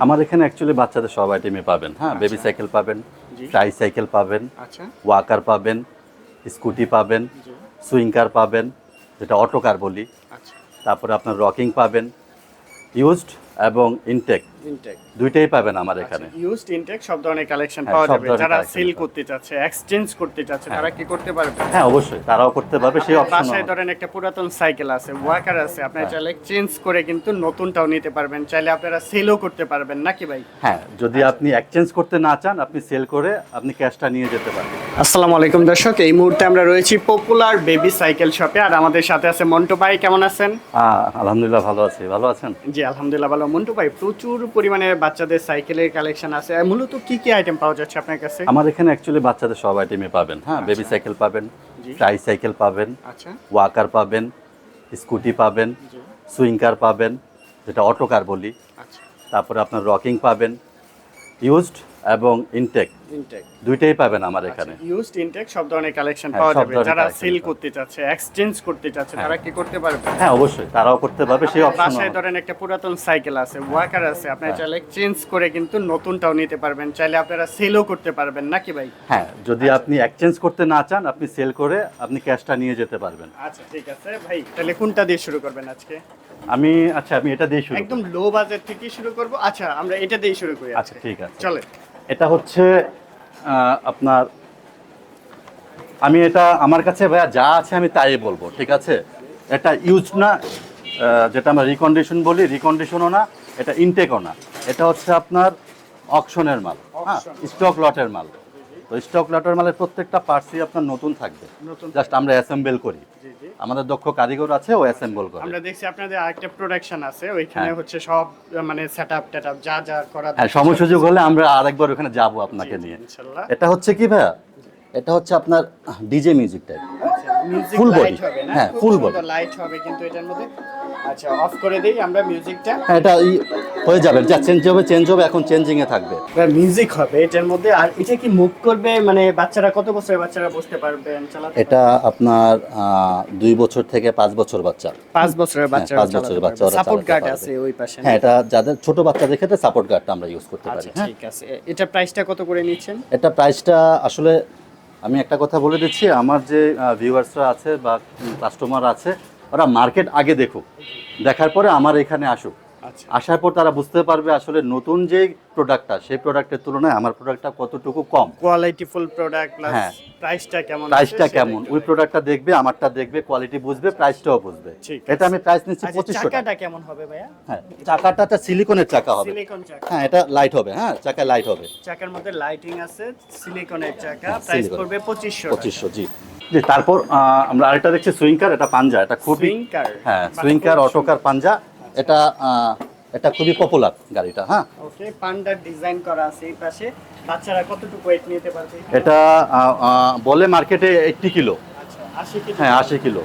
আমার এখানে অ্যাকচুয়ালি বাচ্চাদের সব আইটেমে পাবেন হ্যাঁ? বেবি সাইকেল পাবেন ট্রাই সাইকেল পাবেন আচ্ছা। ওয়াকার পাবেন স্কুটি পাবেন সুইং কার পাবেন যেটা অটো কার বলি। আচ্ছা। তারপরে আপনার রকিং পাবেন ইউজড এবং ইনটেক ইনটেক দুইটাই পাবেন আমার এখানে। ইউজড ইনটেক সব ধরনের কালেকশন হ্যাঁ, পাওয়া যাবে। যারা সেল করতে চাচ্ছে এক্সচেঞ্জ করতে চাচ্ছে তারা কি করতে পারবে? হ্যাঁ অবশ্যই তারাও করতে পারবে সেই অপশন বাসায় ধরেন একটা পুরাতন সাইকেল আছে ওয়াকার আছে আপনি হ্যাঁ। চাইলে চেঞ্জ করে কিন্তু নতুনটাও নিতে পারবেন চাইলে আপনারা সেলও করতে পারবেন নাকি ভাই? হ্যাঁ যদি আপনি এক্সচেঞ্জ করতে না চান আপনি সেল করে আপনি ক্যাশটা নিয়ে যেতে পারবেন আসসালামু আলাইকুম দর্শক এই মুহূর্তে আমরা রয়েছি পপুলার বেবি সাইকেল শপে আর আমাদের সাথে আছে মন্টু ভাই কেমন আছেন? আলহামদুলিল্লাহ ভালো আছি ভালো আছেন? জি আলহামদুলিল্লাহ ভালো। মন্টু ভাই প্রচুর পরিমাণে বাচ্চাদের সাইকেলের কালেকশন আছে। মূলত কি কি আইটেম পাওয়া যাচ্ছে আপনার কাছে? আমার এখানে অ্যাকচুয়ালি বাচ্চাদের সব আইটেমই পাবেন। হ্যাঁ বেবি সাইকেল পাবেন টাই ট্রাই সাইকেল পাবেন আচ্ছা। ওয়াকার পাবেন স্কুটি পাবেন সুইংকার সুইং কার পাবেন যেটা অটো কার বলি। আচ্ছা। তারপরে আপনার রকিং পাবেন। ইউজড এবং ইনটেক ইনটেক দুইটাই পাবেন আমার এখানে। ইউজড ইনটেক সব ধরনের কালেকশন হ্যাঁ, পাওয়া যাবে। যারা সেল করতে চাচ্ছে এক্সচেঞ্জ করতে চাচ্ছে তারা কি করতে পারবে? হ্যাঁ অবশ্যই তারাও করতে পারবে সেই অপশন বাসায় ধরেন একটা পুরাতন সাইকেল আছে ওয়াকার আছে আপনি হ্যাঁ। চাইলে চেঞ্জ করে কিন্তু নতুনটাও নিতে পারবেন চাইলে আপনারা সেলও করতে পারবেন নাকি ভাই? হ্যাঁ যদি আপনি এক্সচেঞ্জ করতে না চান আপনি সেল করে আপনি ক্যাশটা নিয়ে যেতে পারবেন। আচ্ছা ঠিক আছে। ভাই তাহলে কোনটা দিয়ে শুরু করবেন আজকে? আমি আচ্ছা আমি এটা দিয়ে শুরু একদম লো বাজেট থেকে শুরু করব। আচ্ছা আমরা এটা দিয়ে শুরু করি আচ্ছা ঠিক আছে। চলে এটা হচ্ছে আপনার আমি এটা আমার কাছে ভাইয়া যা আছে আমি তাই বলব ঠিক আছে? এটা ইউজ না যেটা আমরা রিকন্ডিশন বলি রিকন্ডিশনও না এটা ইনটেকও না। এটা হচ্ছে আপনার অকশনের মাল হ্যাঁ। স্টক লটের মাল। তো স্টক লটের মালের প্রত্যেকটা পার্টসই আপনার নতুন থাকবে। নতুন জাস্ট আমরা অ্যাসেম্বল করি। জি জি। আমাদের দক্ষ কারিগর আছে ও অ্যাসেম্বল করে। আমরা দেখছি আপনাদের আরেকটা প্রোডাকশন আছে ওইখানে হ্যাঁ। হচ্ছে সব মানে সেটআপ টেটআপ যা যা করা হ্যাঁ সময় সুযোগ হলে আমরা আরেকবার ওখানে যাব আপনাকে নিয়ে। ইনশাআল্লাহ এটা হচ্ছে কি ভাইয়া? এটা হচ্ছে আপনার ডিজে মিউজিক টাইপ ফুল না? হ্যাঁ, full সুন্দর লাইট হবে কিন্তু এটার মধ্যে। আচ্ছা অফ করে দেই আমরা মিউজিকটা হ্যাঁ এটা হয়ে যাবে যা চেঞ্জ হবে চেঞ্জ হবে এখন চেঞ্জিং এ থাকবে মিউজিক হবে এটার মধ্যে। আর এটা কি মুভ করবে? মানে বাচ্চারা কত বছরের বাচ্চারা বসতে পারবেন চালাতে এটা আপনার দুই বছর থেকে পাঁচ বছর বাচ্চা। পাঁচ বছরের বাচ্চারা পাঁচ বছরের বাচ্চারা সাপোর্ট গার্ড আছে ওই পাশে হ্যাঁ এটা যাদের ছোট বাচ্চাদের ক্ষেত্রে সাপোর্ট গার্ডটা আমরা ইউজ করতে পারি আচ্ছা হ্যাঁ। ঠিক আছে। এটা প্রাইসটা কত করে নিচ্ছেন? এটা প্রাইসটা আসলে আমি একটা কথা বলে দিচ্ছি, আমার যে ভিউয়ার্সরা আছে বা কাস্টমার আছে, ওরা মার্কেট আগে দেখুক। দেখার পরে আমার এখানে আসুক। আসার পর তারা বুঝতে পারবে আসলে নতুন যে প্রোডাক্টটা সেই প্রোডাক্টের তুলনায় আমার প্রোডাক্টটা কতটুকু কম। কোয়ালিটি ফুল প্রোডাক্ট প্লাস হ্যাঁ। প্রাইসটা কেমন প্রাইসটা কেমন? ওই। প্রোডাক্টটা দেখবে আমারটা দেখবে কোয়ালিটি বুঝবে প্রাইসটাও বুঝবে। এটা আমি প্রাইস নিচ্ছি আচ্ছা পঁচিশশো টাকা। চাকাটা কেমন হবে ভাইয়া? হ্যাঁ চাকাটা একটা সিলিকনের চাকা হবে। সিলিকন চাকা। হ্যাঁ এটা লাইট হবে হ্যাঁ চাকা লাইট হবে। চাকার মধ্যে লাইটিং আছে সিলিকনের চাকা প্রাইস। পড়বে 2500 পঁচিশশো জি। জি তারপর আমরা আরেকটা দেখছি সুইংকার এটা পাঞ্জা এটা খুবই হ্যাঁ সুইংকার অটোকার পাঞ্জা। এটা এটা খুবই পপুলার গাড়িটা হ্যাঁ? ওকে পান্ডার ডিজাইন করা আছে এই পাশে। বাচ্চারা কতটুকু ওয়েট নিতে পারবে? এটা বলে মার্কেটে এইটটি কিলো। আচ্ছা 80 কেজি হ্যাঁ, 80 কিলো।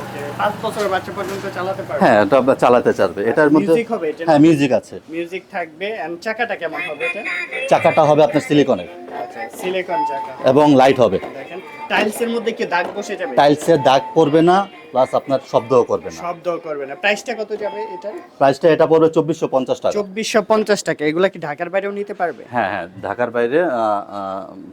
ওকে 5 বছরের বাচ্চা পর্যন্ত চালাতে পারবে? হ্যাঁ এটা চালাতে চারবে এটার মধ্যে Music হবে হ্যাঁ মিউজিক আছে। মিউজিক থাকবে এন্ড চাকাটা কেমন হবে এটা? চাকাটা হবে আপনার সিলিকনের আচ্ছা সিলিকন চাকা। এবং লাইট হবে। দেখেন টাইলসের মধ্যে কি দাগ বসে যাবে? টাইলসের দাগ পড়বে না। প্লাস আপনার শব্দও করবে না। শব্দ করবে না। প্রাইসটা কত যাবে এটা প্রাইসটা এটা পড়বে চব্বিশশো পঞ্চাশ টাকা। চব্বিশশো পঞ্চাশ টাকা। এগুলা কি ঢাকার বাইরেও নিতে পারবে? হ্যাঁ হ্যাঁ ঢাকার বাইরে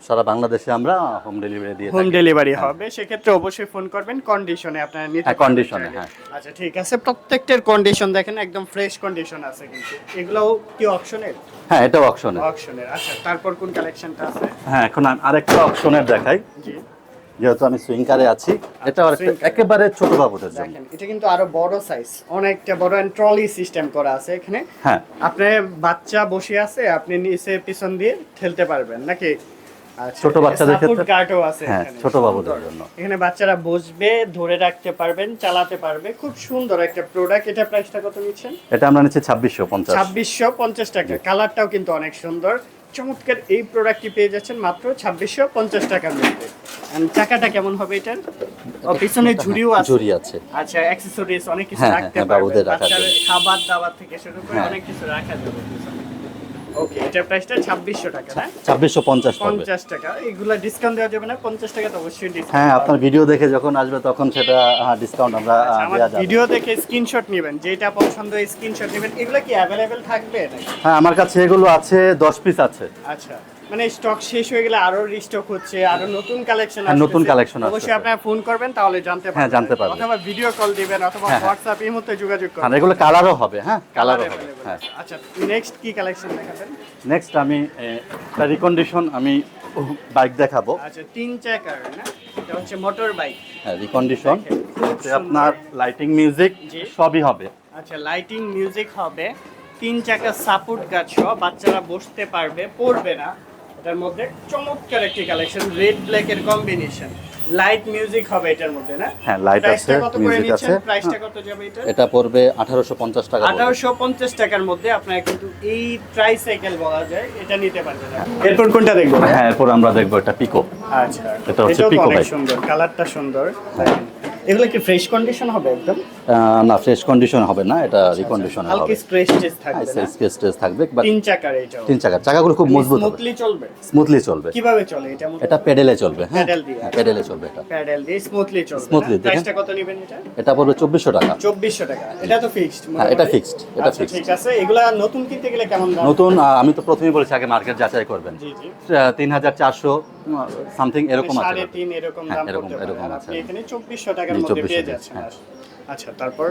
সারা বাংলাদেশে আমরা হোম ডেলিভারি দিয়ে হোম ডেলিভারি হবে। সেক্ষেত্রে অবশ্যই ফোন করবেন। কন্ডিশনে আপনারা নিতে হ্যাঁ, এ, চাইলে। হ্যাঁ। আচ্ছা ঠিক আছে। প্রত্যেকটার কন্ডিশন দেখেন একদম ফ্রেশ কন্ডিশন আছে কিন্তু। এগুলোও কি অপশনের হ্যাঁ এটা অপশনে অপশনের আচ্ছা তারপর কোন কালেকশনটা আছে? হ্যাঁ এখন আরেকটা অপশনের দেখাই। জি। যেহেতু আমি সুইংকারে আছি এটা। একেবারে ছোট বাবুদের জন্য। এটা কিন্তু আরও বড় সাইজ অনেকটা বড় এন্ড ট্রলি সিস্টেম করা আছে এখানে। হ্যাঁ। আপনি বাচ্চা বসে আছে আপনি নিচে পিছন দিয়ে ঠেলতে পারবেন নাকি? আচ্ছা, ছোট বাচ্চাদের ক্ষেত্রে- guard ও আছে হ্যাঁ, ছোট বাবুদের জন্য। এখানে বাচ্চারা বসবে ধরে রাখতে পারবেন চালাতে পারবে খুব সুন্দর একটা প্রোডাক্ট এটা প্রাইসটা কত নিচ্ছেন? এটা আমরা নিচ্ছি ছাব্বিশশো পঞ্চাশ। ছাব্বিশশো পঞ্চাশ টাকা। কালারটাও কিন্তু অনেক সুন্দর। চমৎকার এই প্রোডাক্টটি পেয়ে যাচ্ছেন মাত্র ছাব্বিশশো পঞ্চাশ টাকার মধ্যে। চাকাটা কেমন হবে এটার পিছনে ঝুড়িও আছে। ঝুড়ি আছে। আচ্ছা অ্যাক্সেসরিজ অনেক কিছু হ্যাঁ, রাখতে হ্যাঁ, পারবেন। বাচ্চার জন্য। খাবার দাবার থেকে শুরু করে হ্যাঁ। অনেক কিছু রাখা যাবে। ওকে এটার প্রাইসটা ছাব্বিশশো টাকা না? ছাব্বিশশো পঞ্চাশ পড়বে পঞ্চাশ টাকা। এগুলা ডিসকাউন্ট দেওয়া যাবে না পঞ্চাশ টাকা তো অবশ্যই ডিসকাউন্ট হ্যাঁ আপনার ভিডিও দেখে যখন আসবে তখন সেটা ডিসকাউন্ট আমরা আহ, আচ্ছা, যাবে। ভিডিও দেখে স্ক্রিনশট নেবেন যেটা পছন্দ হয় স্ক্রিনশট নেবেন। এগুলো কি অ্যাভেলেবেল থাকবে হ্যাঁ আমার কাছে এগুলো আছে দশ পিস আছে। আচ্ছা। মানে স্টক শেষ হয়ে গেলে আরও রিস্টক হচ্ছে আরও নতুন কালেকশন হ্যাঁ, নতুন collection আসতেছে। অবশ্যই আপনারা ফোন করবেন তাহলে জানতে পারবেন। হ্যাঁ, জানতে পারবেন। অথবা ভিডিও কল দিবেন অথবা হ্যাঁ, হ্যাঁ। হোয়াটসঅ্যাপ এই মধ্যে যোগাযোগ করবেন। এগুলো কালারও হবে হ্যাঁ কালারও হবে হ্যাঁ। আচ্ছা নেক্সট কি কালেকশন দেখাবেন? নেক্সট আমি রিকন্ডিশন আমি বাইক দেখাবো। আচ্ছা তিন চাকার না? এটা হচ্ছে মোটর বাইক হ্যাঁ রিকন্ডিশন আপনার লাইটিং মিউজিক। সবই হবে। আচ্ছা লাইটিং মিউজিক হবে। তিন চাকা সাপোর্ট গাছ বাচ্চারা বসতে পারবে পড়বে না। এটার মধ্যে চমৎকার একটি কালেকশন রেড ব্ল্যাক এর কম্বিনেশন লাইট মিউজিক হবে এটার মধ্যে না? হ্যাঁ, লাইট আছে, নিচ্ছেন? আছে। প্রাইসটা কত যাবে এটা? এটা পড়বে আঠারোশো পঞ্চাশ টাকা পড়বে। আঠারোশো পঞ্চাশ টাকার মধ্যে আপনারা কিন্তু এই ট্রাইসাইকেল বলা যায় এটা নিতে পারবেন এরপর কোনটা দেখব? হ্যাঁ এরপর আমরা দেখব এটা পিকো আচ্ছা। এটা হচ্ছে তো Pico সুন্দর কালারটা সুন্দর। এগুলো কি ফ্রেশ কন্ডিশন হবে একদম? না ফ্রেশ কন্ডিশন হবে না এটা রিকন্ডিশন হবে। হালকা হবে স্ট্রেস টেস্ট থাকবে না? স্পেস টেস থাকবে বাট তিন চাকার এটাও। তিন চাকার। চাকাগুলো খুব মজবুত স্মুথলি চলবে? স্মুথলি চলবে। কীভাবে চলে? এটা এটা পেডেলে চলবে হ্যাঁ। Pedal দিয়ে। পেডেলে চলবে এটা। প্যাডেল দিয়ে স্মুথলি চলবে দেখেন। প্রাইসটা কত নেবেন এটা? এটা পড়বে চব্বিশশো টাকা। চব্বিশশো টাকা। এটা তো ফিক্সড হ্যাঁ, এটা ফিক্সড এটা fixed। ঠিক আছে। এগুলা নতুন কিনতে গেলে কেমন দাম? নতুন আমি তো প্রথমেই বলেছি আগে মার্কেট যাচাই করবেন। জি জি। তিন হাজার চারশো সামথিং এরকম আছে সাড়ে তিন এরকম হ্যাঁ, দাম এরকম- এরকম আছে। আপনি এখানে চব্বিশশো টাকার জি, মধ্যে 2400 পেয়ে টাকা, যাচ্ছেন। হ্যাঁ। আচ্ছা তারপর?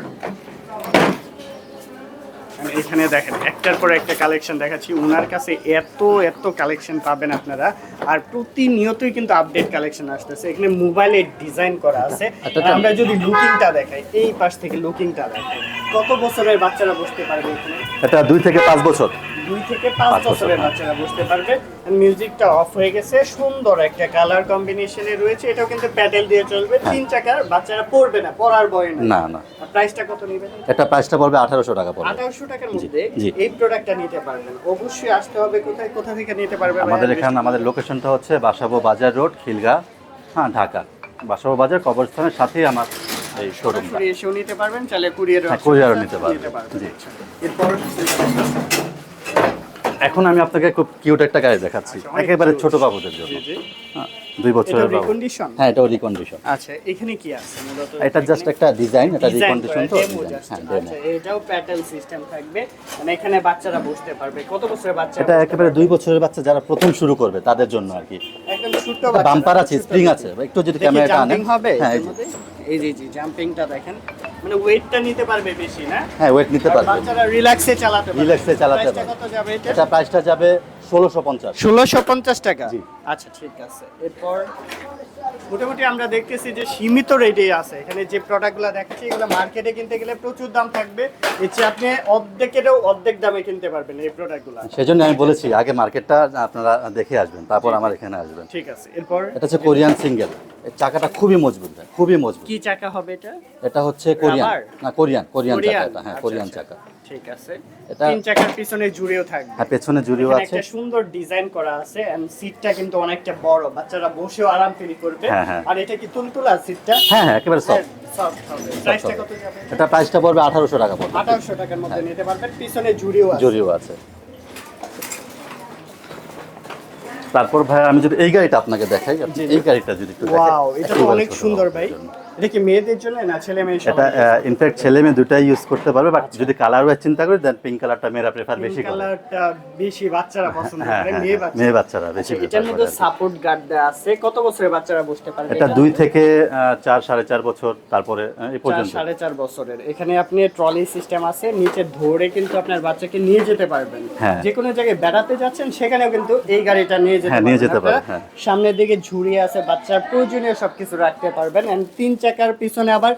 এখানে দেখেন একটার পর একটা কালেকশন দেখাচ্ছি। ওনার কাছে এত এত কালেকশন পাবেন আপনারা। আর প্রতিনিয়তই কিন্তু আপডেট কালেকশন আসতেছে। এখানে মোবাইলের ডিজাইন করা আছে। আচ্ছা, আমরা যদি লুকিংটা দেখাই এই পাশ থেকে লুকিংটা দেখাই। কত বছরের বাচ্চারা বসতে পারবে এখানে? এটা দুই থেকে পাঁচ বছর। দুই থেকে পাঁচ বছরের হ্যাঁ। বাচ্চারা বসতে পারবে। মিউজিকটা অফ হয়ে গেছে। সুন্দর একটা কালার কম্বিনেশনে রয়েছে। এটাও কিন্তু প্যাডেল দিয়ে চলবে। তিন চাকার বাচ্চারা পড়বে না পড়ার ভয় নেই। না না। প্রাইসটা কত নেবেন এটা প্রাইসটা পড়বে আঠারোশো টাকা পড়বে। আঠারোশো টাকার মধ্যে এই প্রোডাক্টটা নিতে পারবেন অবশ্যই আসতে হবে কোথায়? কোথা থেকে নিতে পারবে আমাদের এখানে আমাদের লোকেশনটা হচ্ছে বাসাবো বাজার রোড খিলগা হ্যাঁ ঢাকা। বাসাবো বাজার কবরস্থানের সাথেই আমার এই শোরুমটা এসেও নিতে পারবেন চাইলে কুরিয়ার কুরিয়ারও নিতে পারবেন। জি। এরপর এখন আমি আপনাকে খুব কিউট একটা গাড়ি দেখাচ্ছি। আচ্ছা, একেবারে ছোট বাবুদের জন্য। হ্যাঁ, দুই বছরের রিকন্ডিশন হ্যাঁ এটা রিকন্ডিশন আচ্ছা এখানে কি আছে? মূলত এটা জাস্ট একটা ডিজাইন এটা রিকন্ডিশন তো হ্যাঁ আচ্ছা এটাও প্যাটেল সিস্টেম থাকবে। মানে এখানে বাচ্চারা বসতে পারবে। কত বছরের বাচ্চা এটা একেবারে দুই বছরের বাচ্চা যারা প্রথম শুরু করবে তাদের জন্য আর কি। একদম ছোট বাম্পার আছে স্প্রিং আছে। একটু যদি ক্যামেরাটা আনেন। হবে? হ্যাঁ এই যে। জি জাম্পিংটা দেখেন। মানে ওয়েটটা নিতে পারবে বেশি না? হ্যাঁ ওয়েট নিতে পারবে। বাচ্চারা রিল্যাক্সে চালাতে পারবে। রিল্যাক্সে চালাতে পারবে। কত যাবে এটা? এটা প্রাইসটা যাবে ষোলোশো পঞ্চাশ। ষোলোশো পঞ্চাশ টাকা? জি। আচ্ছা ঠিক আছে। এরপর মোটামুটি আমরা দেখতেছি যে সীমিত রেটে আছে। এখানে যে প্রোডাক্টগুলো দেখাচ্ছি এগুলো মার্কেটে কিনতে গেলে প্রচুর দাম থাকবে। এর আপনি অর্ধেকেরও অর্ধেক দামে কিনতে পারবেন এই প্রোডাক্টগুলো সেজন্য আমি বলেছি আগে মার্কেটটা আপনারা দেখে আসবেন তারপর আমার এখানে আসবেন। ঠিক আছে এরপর? এটা হচ্ছে কোরিয়ান সিঙ্গেল। চাকাটা খুবই মজবুত খুবই মজবুত। কি চাকা হবে এটা? এটা হচ্ছে কোরিয়ান। না কোরিয়ান কোরিয়ান চাকা এটা হ্যাঁ আচ্ছা, কোরিয়ান আচ্ছা। চাকা। ঠিক আছে। এটা- তিন চাকার পিছনে জুড়েও থাকবে। হ্যাঁ পেছনে জুড়িও আছে। একটা সুন্দর ডিজাইন করা আছে এন্ড সিটটা কিন্তু অনেকটা বড়। বাচ্চারা বসেও আরাম ফিল করবে। হ্যাঁ, হ্যাঁ। আর এটা কি তুলতুলা সিটটা হ্যাঁ হ্যাঁ একেবারে সফট যাবে? এটা প্রাইসটা পড়বে আঠারোশো টাকা পড়বে। আঠারোশো টাকার মধ্যে নিতে পারবেন। পিছনে জুড়িও জুড়িও আছে। তারপর ভাই আমি যদি এই গাড়িটা আপনাকে দেখাই। এই গাড়িটা যদি একটু এটা অনেক সুন্দর ভাই। এটা কি মেয়েদের জন্য না ছেলে মেয়ে এটা ইনফ্যাক্ট ছেলে মেয়ে দুটাই ইউজ করতে পারবে বাট যদি কালার ওয়াইজ চিন্তা করি দেন পিঙ্ক কালারটা মেয়েরা প্রেফার বেশি করে। কালারটা বেশি বাচ্চারা পছন্দ হ্যাঁ করে হ্যাঁ মেয়ে হ্যাঁ, বাচ্চা মেয়ে বাচ্চারা বেশি আচ্ছা, এটার মধ্যে। সাপোর্ট গার্ড দেওয়া আছে। কত বছরের বাচ্চারা বসতে পারবে? এটা দুই থেকে চার সাড়ে চার বছর তারপরে এই পর্যন্ত। সাড়ে চার বছরের। এখানে আপনি ট্রলি সিস্টেম আছে নিচে ধরে কিন্তু আপনার বাচ্চাকে নিয়ে যেতে পারবেন। হ্যাঁ। যে কোনো জায়গায় বেড়াতে যাচ্ছেন সেখানেও কিন্তু এই গাড়িটা নিয়ে যেতে হ্যাঁ, নিয়ে পারবেন। যেতে পারবেন। সামনের দিকে ঝুড়ি আছে বাচ্চার প্রয়োজনীয় সবকিছু রাখতে পারবেন। এন্ড তিন চাকার পিছনে আবার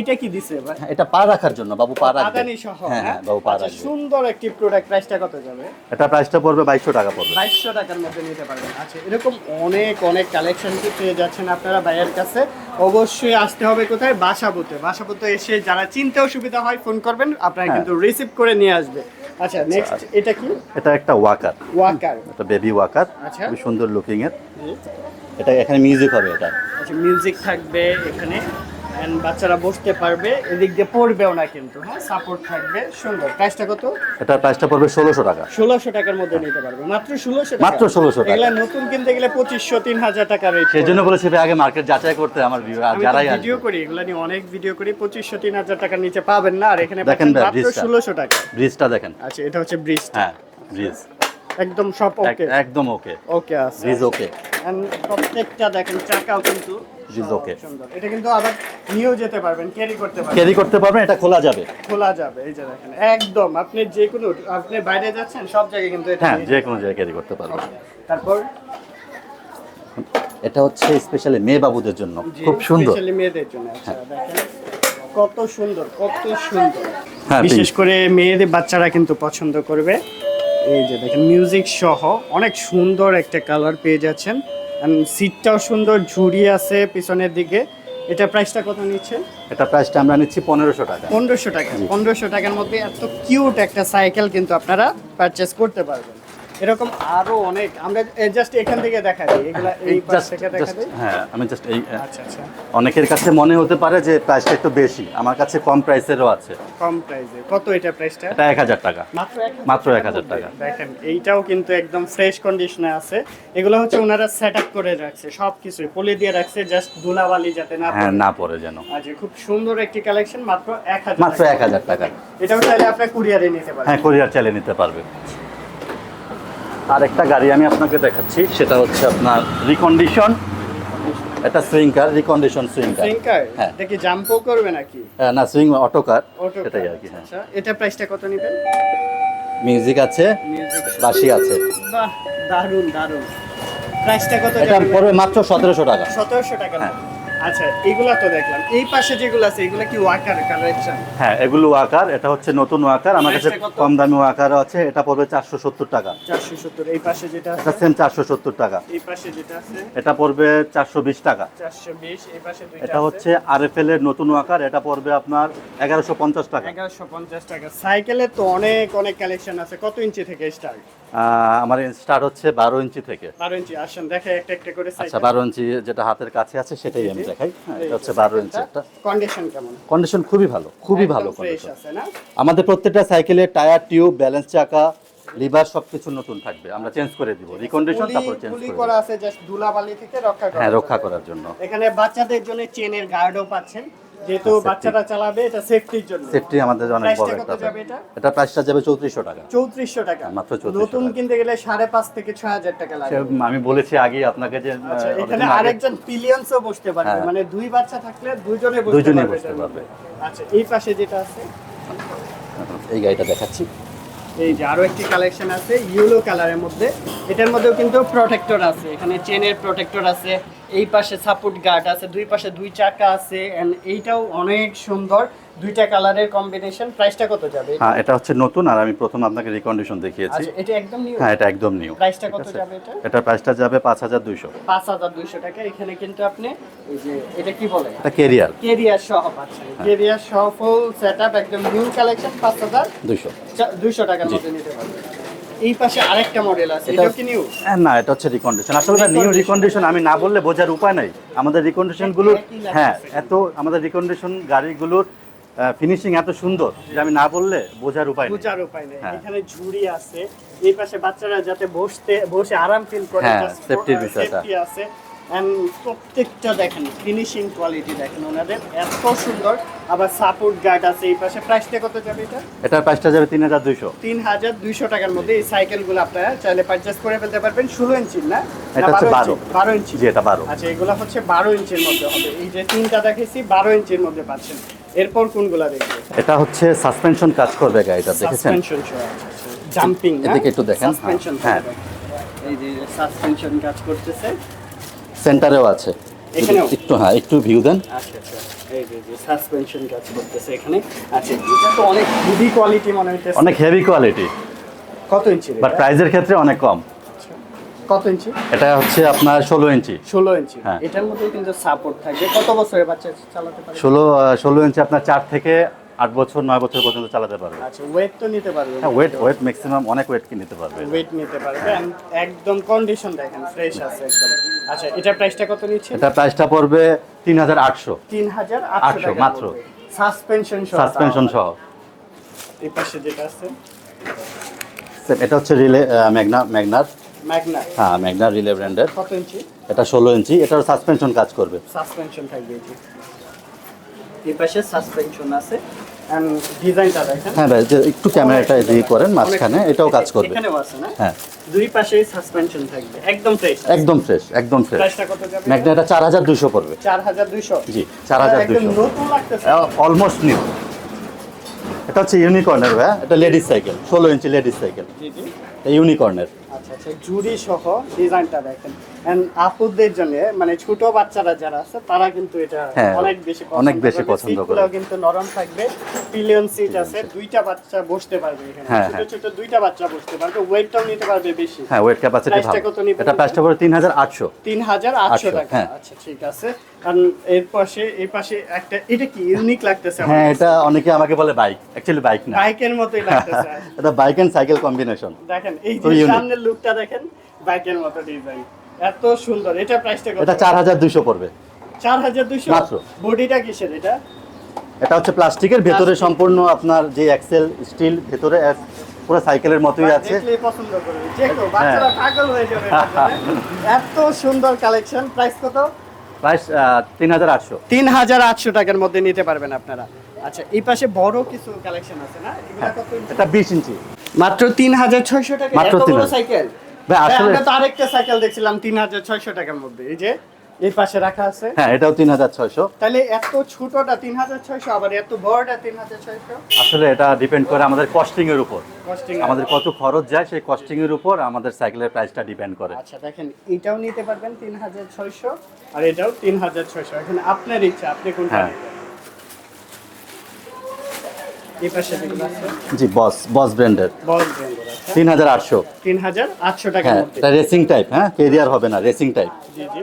এটা কি দিছে এবার? হ্যাঁ, এটা পা রাখার জন্য বাবু পা রাখবে। আদানি সহ হ্যাঁ হ্যাঁ বাবু পা আচ্ছা, রাখবে। সুন্দর একটি প্রোডাক্ট প্রাইসটা কত যাবে? এটা প্রাইসটা পড়বে বাইশশো টাকা পড়বে। বাইশশো টাকার মধ্যে নিতে পারবেন। আচ্ছা এরকম অনেক অনেক কালেকশন কি পেয়ে যাচ্ছেন আপনারা ভাইয়ের কাছে? অবশ্যই আসতে হবে কোথায়? বাসাবুতে। বাসাবুতে এসে যারা চিনতে সুবিধা হয় ফোন করবেন। আপনারা হ্যাঁ। কিন্তু রিসিভ করে নিয়ে আসবে। আচ্ছা নেক্সট এটা কি? এটা একটা ওয়াকার। ওয়াকার। এটা বেবি ওয়াকার আচ্ছা। খুব সুন্দর লুকিং এর। এটা এখানে মিউজিক হবে এটা। আচ্ছা মিউজিক থাকবে এখানে। And বাচ্চারা বসতে পারবে এদিক দিয়ে পড়বেও না কিন্তু হ্যাঁ? সাপোর্ট থাকবে সুন্দর। প্রাইসটা কত? এটার প্রাইসটা পড়বে ষোলোশো টাকা। ষোলোশো টাকার মধ্যে নিতে পারবে। মাত্র ষোলোশো মাত্র 1600 টাকা। নতুন কিনতে গেলে পঁচিশশো তিন হাজার টাকা রেট সেই জন্য বলেছি আগে মার্কেট যাচাই করতে আমার যারাই ভিডিও করি এগুলা নিয়ে অনেক ভিডিও করি পঁচিশশো তিন হাজার টাকার নিচে পাবেন না। আর এখানে দেখেন। ষোলোশো টাকা। ব্রিজটা দেখেন। আচ্ছা এটা হচ্ছে ব্রিজ হ্যাঁ ব্রিজ একদম সব ওকে একদম ওকে ওকে আছে। ব্রিজ ওকে And প্রত্যেকটা দেখেন চাকাও কিন্তু okay. সুন্দর। এটা কিন্তু আবার নিয়েও যেতে পারবেন ক্যারি করতে পারবেন। ক্যারি করতে পারবেন এটা খোলা যাবে। খোলা যাবে এই যে দেখেন। একদম আপনি যে কোনো আপনি বাইরে যাচ্ছেন সব জায়গায় কিন্তু এটা হ্যাঁ যে কোনো জায়গায় ক্যারি করতে পারবেন। তারপর? এটা হচ্ছে স্পেশালি মেয়ে বাবুদের জন্য। খুব সুন্দর। specially মেয়েদের জন্য আচ্ছা দেখেন। কত সুন্দর কত সুন্দর। হ্যাঁ, বিশেষ করে মেয়েদের বাচ্চারা কিন্তু পছন্দ করবে। এই যে দেখেন মিউজিক সহ অনেক সুন্দর একটা কালার পেয়ে যাচ্ছেন। সিটটাও সুন্দর ঝুড়ি আছে পিছনের দিকে। এটা প্রাইসটা কত নিচ্ছে? এটা প্রাইসটা আমরা নিচ্ছি পনেরোশো টাকা। পনেরোশো টাকা। পনেরোশো টাকার মধ্যে এত কিউট একটা সাইকেল কিন্তু আপনারা পারচেস করতে পারবেন। এরকম আরও অনেক আমরা জাস্ট এখান থেকে দেখা দিই এগুলা এই পাশ থেকে দেখা দিই হ্যাঁ আমি জাস্ট এই আচ্ছা আচ্ছা। অনেকের কাছে মনে হতে পারে যে প্রাইসটা একটু বেশি আমার কাছে কম প্রাইসেরও আছে। কম প্রাইসে কত এটা প্রাইসটা এটা এক হাজার টাকা। মাত্র মাত্র 1000 টাকা। দেখেন এইটাও কিন্তু একদম ফ্রেশ কন্ডিশনে আছে। এগুলো হচ্ছে ওনারা সেট আপ করে রাখছে সব কিছুই পলি দিয়ে রাখছে জাস্ট ধুলাবালি যাতে না হ্যাঁ না পড়ে যেন। আচ্ছা খুব সুন্দর একটি কালেকশন মাত্র এক হাজার মাত্র এক হাজার টাকা। এটাও চাইলে আপনার কুরিয়ারে নিতে পারেন। হ্যাঁ কোরিয়ার চালিয়ে নিতে পারবে। আরেকটা গাড়ি আমি আপনাকে দেখাচ্ছি সেটা হচ্ছে আপনার রিকন্ডিশন এটা swing car recondition swing car হ্যাঁ। এটা কি জাম্পও করবে নাকি? হ্যাঁ না সুইং অটো কার সেটাই আর কি হ্যাঁ। আচ্ছা। এটা প্রাইসটা কত নেবেন? মিউজিক আছে মিউজিক বাঁশি আছে। বাহ দারুণ দারুণ প্রাইসটা কত এটা পড়বে মাত্র সতেরোশো টাকা। সতেরোশো টাকা। হ্যাঁ। আচ্ছা এগুলা তো দেখলাম। এই পাশে যেগুলো আছে এগুলো কি ওয়াকার কালেকশন হ্যাঁ এগুলো ওয়াকার এটা হচ্ছে নতুন ওয়াকার। আমার কাছে? কম দামি ওয়াকার আছে এটা পড়বে চারশো সত্তর টাকা। চারশো সত্তর এই পাশে যেটা আছে? সেম চারশো সত্তর টাকা। এই পাশে যেটা আছে? এটা পড়বে চারশো বিশ টাকা। চারশো বিশ এই পাশে দুইটা এটা হচ্ছে আর এফ এল এর নতুন ওয়াকার এটা পড়বে আপনার এগারোশো পঞ্চাশ টাকা। এগারোশো পঞ্চাশ টাকা। সাইকেলের তো অনেক অনেক কালেকশন আছে। কত ইঞ্চি থেকে স্টার্ট আমার স্টার্ট হচ্ছে বারো ইঞ্চি থেকে। বারো ইঞ্চি আসেন দেখে একটা একটা করে আচ্ছা বারো ইঞ্চি যেটা হাতের কাছে আছে সেটাই আমি দেখাই। হ্যাঁ, এটা হচ্ছে বারো ইঞ্চি একটা। কন্ডিশন কেমন? কন্ডিশন খুবই ভালো খুবই ভালো কন্ডিশন আমাদের প্রত্যেকটা সাইকেলের টায়ার টিউব ব্যালেন্স চাকা লিভার সবকিছু নতুন থাকবে আমরা চেঞ্জ করে দিব। রিকন্ডিশন তারপর চেঞ্জ করে করা আছে জাস্ট ধুলাবালি থেকে রক্ষা করা হ্যাঁ রক্ষা করার জন্য। এখানে বাচ্চাদের জন্য চেনের গার্ডও পাচ্ছেন। যেহেতু বাচ্চাটা চালাবে এটা সেফটির জন্য। সেফটি আমাদের অনেক বড় একটা এটা? প্রাইসটা যাবে চৌত্রিশশো টাকা। চৌত্রিশশো টাকা। মাত্র 3400 নতুন কিনতে গেলে সাড়ে পাঁচ থেকে ছয় হাজার টাকা লাগে। আমি বলেছি আগে আপনাকে যে আচ্ছা এখানে আরেকজন পিলিয়ন্সও বসতে পারবে। হ্যাঁ। মানে দুই বাচ্চা থাকলে বসতে দুইজনেই পারবে বসতে পারবে। আচ্ছা এই পাশে যেটা আছে। এই গাড়িটা দেখাচ্ছি। এই যে আরও একটি কালেকশন আছে ইয়েলো কালারের মধ্যে। এটার মধ্যেও কিন্তু প্রোটেক্টর আছে। এখানে চেনের প্রোটেক্টর আছে। এই পাশে সাপোর্ট গার্ড আছে। দুই পাশে দুই চাকা আছে। এন্ড এইটাও অনেক সুন্দর। দুইটা কালারের কম্বিনেশন প্রাইসটা কত যাবে? হ্যাঁ এটা হচ্ছে নতুন আর আমি প্রথম আপনাকে রিকন্ডিশন দেখিয়েছি। আচ্ছা এটা একদম নিউ হ্যাঁ এটা একদম নিউ প্রাইসটা কত যাবে এটা? এটার প্রাইসটা যাবে পাঁচ হাজার দুইশো। পাঁচ হাজার দুইশো টাকা। এখানে কিন্তু আপনি এই যে এটা কি বলে? এটা কেরিয়ার কেরিয়ার সহ পাচ্ছেন। কেরিয়ার সহ ফুল সেট আপ একদম নিউ কালেকশন পাঁচ হাজার দুইশো। দুইশো টাকার মধ্যে নিতে পারবেন। এই পাশে আরেকটা মডেল আছে। এটা- কি নিউ হ্যাঁ, না এটা হচ্ছে রিকন্ডিশন আসলে নিউ রিকন্ডিশন আমি না বললে বোঝার উপায় নাই। আমাদের রিকন্ডিশনগুলো হ্যাঁ এত আমাদের রিকন্ডিশন গাড়িগুলোর ফিনিশিং এত সুন্দর যে আমি না বললে বোঝার উপায় নেই। বুঝার উপায় নেই। হ্যাঁ। এখানে ঝুড়ি আছে এই পাশে বাচ্চারা যাতে বসতে বসে আরাম ফিল করে হ্যাঁ, just safety র for- বিষয়টা। আছে। এন্ড প্রত্যেকটা দেখেন ফিনিশিং কোয়ালিটি দেখেন ওনাদের। এত সুন্দর। আবার সাপোর্ট গার্ড আছে এই পাশে। প্রাইসটা কত যাবে এটা? এটার প্রাইসটা যাবে তিন হাজার দুইশো। তিন হাজার দুইশো টাকার মধ্যে এই সাইকেলগুলো আপনারা চাইলে পারচেস করে ফেলতে পারবেন। ষোলো ইঞ্চির না? এটা হচ্ছে বারো। বারো। ইঞ্চি এটা বারো। আচ্ছা এগুলো হচ্ছে বারো ইঞ্চির মধ্যে হবে। এই যে তিনটা দেখেছি বারো ইঞ্চির মধ্যে পাচ্ছেন। এরপর কোনগুলা দেখবে? এটা হচ্ছে সাসপেনশন কাজ করবে গাড়িটা দেখেছেন? সাসপেনশন জাম্পিং এদিকে একটু দেখেন। সাসপেনশন হ্যাঁ। এই যে সাসপেনশন কাজ করতেছে। সেন্টারেও আছে। এখানেও? একটু হ্যাঁ একটু ভিউ দেন। আচ্ছা আচ্ছা। এই যে সাসপেনশন কাজ করতেছে এখানে। আচ্ছা এটা তো অনেক হেভি কোয়ালিটি মনে অনেক হেভি কোয়ালিটি কত ইঞ্চি বাট প্রাইজের ক্ষেত্রে অনেক কম। কত ইঞ্চি? এটা হচ্ছে আপনার ষোলো ইঞ্চি। ষোলো ইঞ্চি। হ্যাঁ। এটার মধ্যে কিন্তু সাপোর্ট থাকবে। কত বছরের বাচ্চা চালাতে পারে ষোলো ষোলো ইঞ্চি আপনার চার থেকে আট বছর নয় বছর পর্যন্ত চালাতে পারবে। আচ্ছা ওয়েট তো নিতে পারবে। হ্যাঁ ওয়েট ওয়েট ম্যাক্সিমাম অনেক ওয়েট কি নিতে পারবে। ওয়েট নিতে পারবে। একদম কন্ডিশন দেখেন ফ্রেশ আছে একদম। আচ্ছা এটার প্রাইসটা কত নিচ্ছে এটা প্রাইসটা পড়বে তিন হাজার আটশো। তিন হাজার আটশো মাত্র। সাসপেনশন সহ সাসপেনশন সহ। এই পাশে যেটা আছে। এটা হচ্ছে রিলে ম্যাগনা ম্যাগনার ম্যাগনা। হ্যাঁ ম্যাগনার রিলে ব্র্যান্ডের। কত ইঞ্চি? এটা ষোলো ইঞ্চি। এটার সাসপেনশন কাজ করবে। সাসপেনশন থাকবে এই পাশে সাসপেনশন আছে। এন্ড ডিজাইনটা দেখেন। হ্যাঁ ভাই একটু ক্যামেরাটা এদিকে করেন মাঝখানে। এটাও কাজ করবে। হ্যাঁ। দুই সাসপেনশন থাকবে। একদম ফ্রেশ একদম ফ্রেশ একদম ফ্রেশ প্রাইসটা ম্যাগনা এটা চার হাজার পড়বে। চার হাজার দুইশো। জি চার হাজার অলমোস্ট নিউ এটা হচ্ছে ইউনিকর্নের ভাই। এটা লেডিস সাইকেল ষোলো ইঞ্চি লেডিস সাইকেল জি জি। ইউনিকর্নের আচ্ছা আচ্ছা জুড়ি সহ ডিজাইনটা দেখেন। এন্ড আপুদের জন্য মানে ছোট বাচ্চারা যারা আছে তারা কিন্তু এটা হ্যাঁ, অনেক বেশি অনেক বেশি পছন্দ করে। কিন্তু নরম থাকবে পিলিয়ন সিট আছে দুইটা বাচ্চা বসতে পারবে এখানে। হ্যাঁ, ছোট হ্যাঁ। ছোট দুইটা বাচ্চা বসতে পারবে ওয়েটটাও নিতে পারবে বেশি। হ্যাঁ ওয়েট ক্যাপাসিটি ভালো। এটা প্রাইসটা পড়বে তিন হাজার আটশো। তিন হাজার আটশো 800, টাকা। হ্যাঁ। আচ্ছা ঠিক আছে। কারণ এর পাশে এই পাশে একটা এটা কি ইউনিক লাগতেছে হ্যাঁ এটা অনেকে আমাকে বলে বাইক অ্যাকচুয়ালি বাইক না। বাইকের মতোই লাগতেছে। এটা বাইক এন্ড সাইকেল কম্বিনেশন দেখেন এই যে সামনের লুকটা দেখেন বাইকের মতো ডিজাইন এত সুন্দর এটা প্রাইসটা কত? এটা চার হাজার দুশো পড়বে। চার হাজার দুশো মাত্র। বডিটা কিসের এটা? এটা হচ্ছে প্লাস্টিকের ভেতরে সম্পূর্ণ আপনার যে এক্সেল স্টিল ভেতরে পুরো সাইকেলের মতোই আছে। পছন্দ করবে। যে কেউ বাচ্চারা পাগল হয়ে যাবে এত সুন্দর কালেকশন প্রাইস কত? প্রাইস তিন হাজার আটশো। তিন হাজার আটশো টাকার মধ্যে নিতে পারবেন আপনারা। আচ্ছা এই পাশে বড় কিছু কালেকশন আছে না? এগুলা কত ইঞ্চি? এটা বিশ ইঞ্চি মাত্র তিন হাজার ছয়শো টাকা। মাত্র 3000 সাইকেল ভাই, আসলে- তো আরেকটা সাইকেল দেখছিলাম তিন হাজার ছয়শো টাকার মধ্যে। এই যে এই পাশে রাখা আছে। হ্যাঁ এটাও তিন হাজার ছয়শো। তাহলে এত ছোটটা তিন হাজার ছয়শো আবার এত বড়টা তিন হাজার ছয়শো? আসলে এটা ডিপেন্ড করে আমাদের কস্টিং এর উপর। কস্টিং আমাদের কত খরচ যায় সেই কস্টিং এর উপর আমাদের সাইকেলের প্রাইসটা ডিপেন্ড করে। আচ্ছা দেখেন এটাও নিতে পারবেন তিন হাজার ছয়শো আর এটাও তিন হাজার ছয়শো। এখন আপনার ইচ্ছা আপনি কোনটা হ্যাঁ। এই পাশে যেগুলো আছে? জি বস বস ব্র্যান্ডের। বল ব্র্যান্ডের আছে। তিন হাজার আটশো। তিন হাজার আটশো টাকার হ্যাঁ মধ্যে। এটা রেসিং টাইপ হ্যাঁ? কেরিয়ার হবে না রেসিং টাইপ জি জি।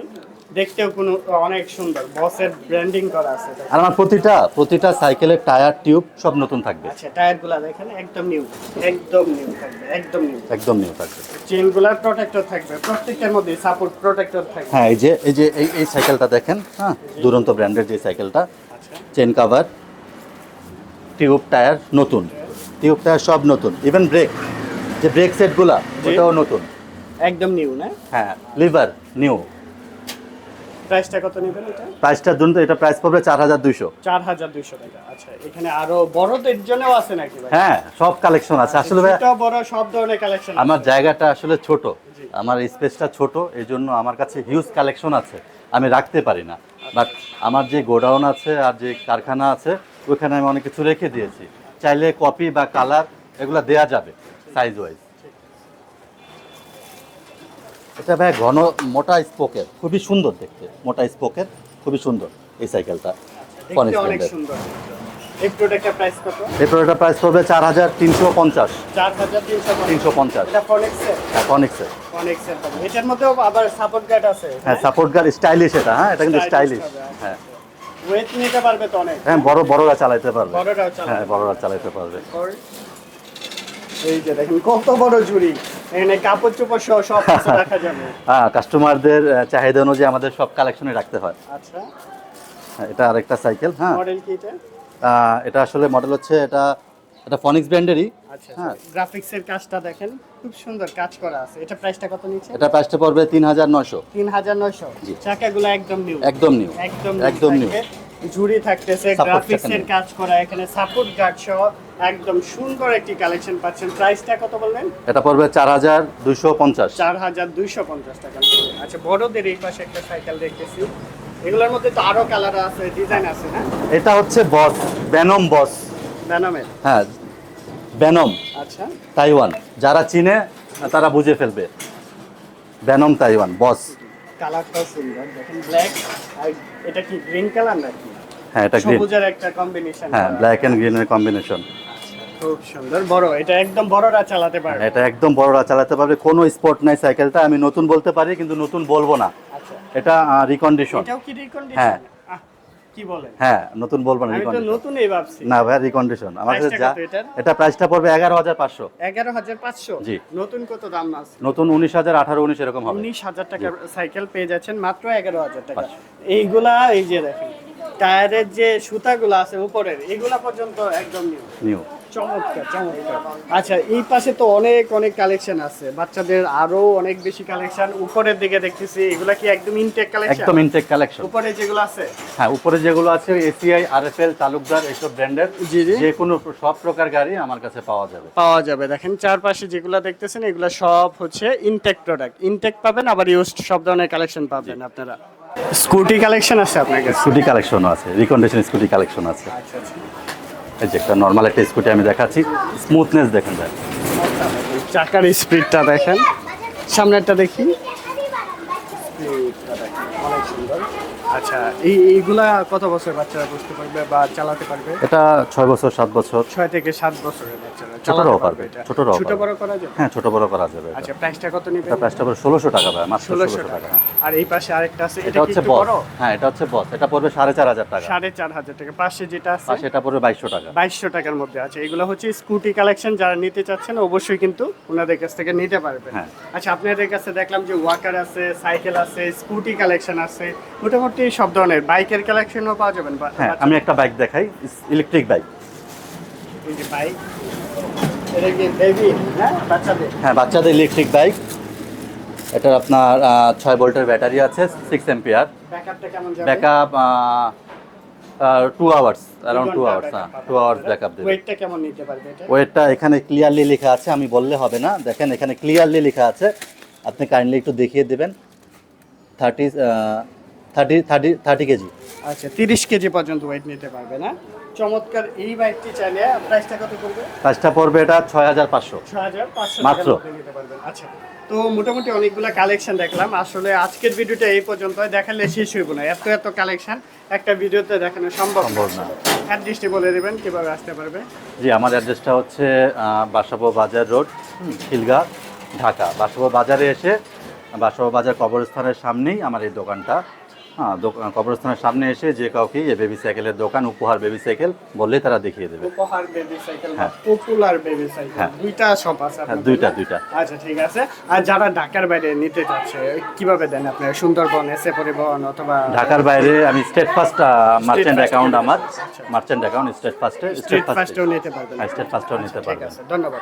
দেখতেও কোনো অনেক সুন্দর। বসের ব্র্যান্ডিং করা আছে। আর আমার প্রতিটা প্রতিটা সাইকেলের টায়ার টিউব সব নতুন থাকবে। আচ্ছা টায়ারগুলো দেখেন একদম নিউ একদম নিউ থাকবে একদম নিউ একদম নিউ থাকবে। চেনগুলার প্রোটেক্টর থাকবে প্রত্যেকটার মধ্যে সাপোর্ট প্রোটেক্টর থাকবে। হ্যাঁ এই যে এই যে এই সাইকেলটা দেখেন হ্যাঁ? দুরন্ত ব্র্যান্ডের যে সাইকেলটা চেন কাভার টিউব টায়ার নতুন। টিউব টায়ার সব নতুন। ইভেন ব্রেক যে ব্রেক সেটগুলা। ওটাও নতুন। একদম নিউ না? হ্যাঁ লিভার নিউ প্রাইসটা কত নেবেন এটা? প্রাইসটার জন্য এটা প্রাইস পড়বে চার হাজার দুইশো। চার হাজার দুইশো টাকা। আচ্ছা এখানে আরও বড়দের জন্যও আছে নাকি ভাই? হ্যাঁ সব কালেকশন আছে। আসলে ভাই বড় সব ধরনের কালেকশন আমার জায়গাটা আসলে ছোট। আমার স্পেসটা ছোট এই জন্য আমার কাছে হিউজ কালেকশন আছে। আমি রাখতে পারি না। বাট আমার যে গোডাউন আছে আর যে কারখানা আছে ওইখানে আমি অনেক কিছু রেখে দিয়েছি। চাইলে কপি বা কালার এগুলো দেয়া যাবে সাইজ ওয়াইজ এটা ভাই ঘন মোটা স্পোকের খুবই সুন্দর দেখতে। মোটা স্পোকের খুবই সুন্দর এই সাইকেলটা এই প্রোডাক্টটা প্রাইস পড়বে চার হাজার তিনশো পঞ্চাশ। তিনশো পঞ্চাশ। ফনেক্সের হ্যাঁ এটার মধ্যেও আবার সাপোর্ট গার্ড আছে। হ্যাঁ সাপোর্ট গার্ড স্টাইলিশ এটা হ্যাঁ এটা কিন্তু স্টাইলিশ আচ্ছা। হ্যাঁ। ওয়েট নিতে পারবে তো অনেক? হ্যাঁ বড় বড়রা চালাতে পারবে। বড়রাও। হ্যাঁ বড়রা চালাতে পারবে। এই যে দেখেন কত বড় জুড়ি এখানে কাপড় চোপড় সহ সব কিছু রাখা যাবে। হ্যাঁ কাস্টমারদের চাহিদা অনুযায়ী আমাদের সব কালেকশনে রাখতে হয়। আচ্ছা। হ্যাঁ, এটা আরেকটা সাইকেল হ্যাঁ। মডেল কি এটা? এটা আসলে মডেল হচ্ছে এটা এটা ফনিক্স ব্র্যান্ডেরই আচ্ছা হ্যাঁ। গ্রাফিক্সের কাজটা দেখেন খুব সুন্দর কাজ করা আছে। এটা প্রাইসটা কত নিচ্ছে? এটা প্রাইসটা পড়বে তিন হাজার নয়শো। তিন হাজার নয়শো। জি। চাকাগুলো একদম নিউ একদম নিউ একদম একদম নিউ জুড়ি থাকতেছে গ্রাফিক্সের কাজ করা এখানে সাপোর্ট গার্ড সহ একদম সুন্দর একটি কালেকশন পাচ্ছেন। প্রাইসটা কত বললেন? এটা পড়বে চার হাজার দুশো পঞ্চাশ। চার হাজার দুইশো পঞ্চাশ টাকা। আচ্ছা বড়দের এই পাশে একটা সাইকেল দেখতেছি। এগুলোর মধ্যে তো আরও কালার আছে ডিজাইন আছে না? এটা হচ্ছে বস ব্যানম বস ব্যানামের হ্যাঁ ব্যানম আচ্ছা। তাইওয়ান। যারা চিনে তারা বুঝে ফেলবে। ব্যানম তাইওয়ান বস। কালারটাও সুন্দর দেখেন ব্ল্যাক আর এটা কি গ্রিন কালার নাকি? হ্যাঁ এটা গ্রিন সবুজের একটা কম্বিনেশন হ্যাঁ ব্ল্যাক অ্যান্ড গ্রিনের কম্বিনেশন খুব সুন্দর বড়। এটা একদম বড়রা চালাতে পারবে। এটা একদম বড়রা চালাতে পারবে। কোনো নাই সাইকেলটা আমি নতুন বলতে পারি কিন্তু নতুন বলব না। আচ্ছা। এটা রিকন্ডিশন এটাও কি রিকন্ডিশন হ্যাঁ। কি বলেন? হ্যাঁ নতুন বলব না আমি তো নতুনই ভাবছি। না ভাই রিকন্ডিশন আমার কাছে যা এটা প্রাইসটা পড়বে এগারো হাজার পাঁচশো। এগারো হাজার পাঁচশো? জি। নতুন কত দাম আছে? নতুন উনিশ হাজার আঠারো উনিশ এরকম হবে। উনিশ হাজার টাকার সাইকেল পেয়ে যাচ্ছেন মাত্র এগারো হাজার টাকা। এইগুলা এই যে দেখেন টায়ারের যে সুতাগুলো আছে উপরের এগুলা পর্যন্ত একদম নিউ নিউ চমৎকার চমৎকার। আচ্ছা এই পাশে তো অনেক অনেক কালেকশন আছে। বাচ্চাদের আরও অনেক বেশি কালেকশন উপরের দিকে দেখতেছি এগুলা কি একদম ইনটেক কালেকশন একদম ইনটেক কালেকশন উপরে যেগুলো আছে? হ্যাঁ উপরে যেগুলো আছে এসিআই আরএফএল তালুকদার এইসব ব্র্যান্ডের। যে কোনো সব প্রকার গাড়ি আমার কাছে পাওয়া যাবে। পাওয়া যাবে। দেখেন চারপাশে যেগুলো দেখতেছেন এগুলো সব হচ্ছে ইনটেক প্রোডাক্ট ইনটেক পাবেন আবার ইউজড সব ধরনের কালেকশন পাবেন আপনারা। স্কুটি কালেকশন আছে আপনার কাছে? স্কুটি কালেকশনও আছে রিকন্ডিশন স্কুটি কালেকশন আছে। আচ্ছা আচ্ছা। এই যে একটা নর্মাল একটা স্কুটি আমি দেখাচ্ছি। স্মুথনেস দেখেন ভাই। চাকার স্পিডটা দেখেন। সামনেরটা দেখি। স্পিডটা দেখেন, অনেক সুন্দর। আচ্ছা এই এইগুলা কত বছর বাচ্চারা বুঝতে পারবে বা চালাতে পারবে? এটা ছয় বছর সাত বছর। ছয় থেকে সাত বছরের বাচ্চারা। ছোটরাও পারবে, ছোটরাও ছোট বড় করা যাবে? হ্যাঁ ছোট বড় করা যাবে আচ্ছা প্রাইসটা কত নিবে এটা প্রাইসটা পড়বে ষোলোশো টাকা ভাই মাত্র ষোলোশো ষোলোশো টাকা। টাকা। আর এই পাশে আরেকটা আছে এটা এটা হচ্ছে বড়? হ্যাঁ এটা হচ্ছে বস এটা পড়বে সাড়ে চার হাজার টাকা। সাড়ে চার হাজার টাকা। পাশে যেটা আছে? আর সেটা পড়বে বাইশশো টাকা। বাইশশো টাকার মধ্যে আছে। এগুলো হচ্ছে স্কুটি কালেকশন যারা নিতে চাচ্ছেন অবশ্যই কিন্তু ওনাদের কাছ থেকে নিতে পারবেন। হ্যাঁ। আচ্ছা আপনাদের কাছে দেখলাম যে ওয়াকার আছে সাইকেল আছে স্কুটি কালেকশন আছে মোটামুটি সব ধরনের। বাইকের কালেকশনও পাওয়া যাবেন হ্যাঁ আমি একটা বাইক দেখাই ইলেকট্রিক বাইক। এই যে বাইক এটা হ্যাঁ বাচ্চাদের। হ্যাঁ ইলেকট্রিক বাইক এটার আপনার ছয় ভোল্টের ব্যাটারি আছে six ampere back up two hours around two hours হ্যাঁ টু আওয়ার্স ব্যাক আপ দেবে ওয়েটটা এখানে ক্লিয়ারলি লেখা আছে আমি বললে হবে না। দেখেন এখানে ক্লিয়ারলি লেখা আছে। আপনি কাইন্ডলি একটু দেখিয়ে দেবেন। Thirty thirty thirty thirty kg. আচ্ছা তিরিশ কেজি পর্যন্ত ওয়েট নিতে পারবে না? চমৎকার এই বাইকটি চাইলে প্রাইসটা কত করবে কাজটা পড়বে এটা ছয় হাজার পাঁচশো। ছয় হাজার পাঁচশো মাত্র। নিতে পারবেন। আচ্ছা তো মোটামুটি অনেকগুলো কালেকশন দেখলাম। আসলে আজকের ভিডিওটা এই পর্যন্ত দেখালে শেষ হইব না। এত এত কালেকশন একটা ভিডিওতে দেখানো সম্ভব সম্ভব না। অ্যাড্রেসটি বলে দেবেন কীভাবে আসতে পারবে? জি আমার অ্যাড্রেসটা হচ্ছে বাসাবো বাজার রোড খিলগা ঢাকা। বাসাবো বাজারে এসে বাসাবো বাজার কবরস্থানের সামনেই আমার এই দোকানটা। হ্যাঁ দোকান কবরস্থানের সামনে এসে যে কাউকে এই বেবি সাইকেলের দোকান উপহার বেবি সাইকেল বললে তারা দেখিয়ে দেবে। উপহার বেবি সাইকেল হ্যাঁ। পপুলার বেবি সাইকেল হ্যাঁ। দুইটা শপ আছে হ্যাঁ দুইটা দুইটা। আচ্ছা ঠিক আছে। আর যারা ঢাকার বাইরে নিতে চাচ্ছে কীভাবে দেন আপনি? সুন্দরবন এসে পরিবহন অথবা ঢাকার বাইরে আমি স্টেট ফার্স্ট মার্চেন্ট অ্যাকাউন্ট আমার। আচ্ছা। মার্চেন্ট অ্যাকাউন্ট স্টেট ফার্স্টে স্ট্রিট ফাস্টেও নিতে পারবেন। স্টেট ফার্স্টেও নিতে পারবেন। ধন্যবাদ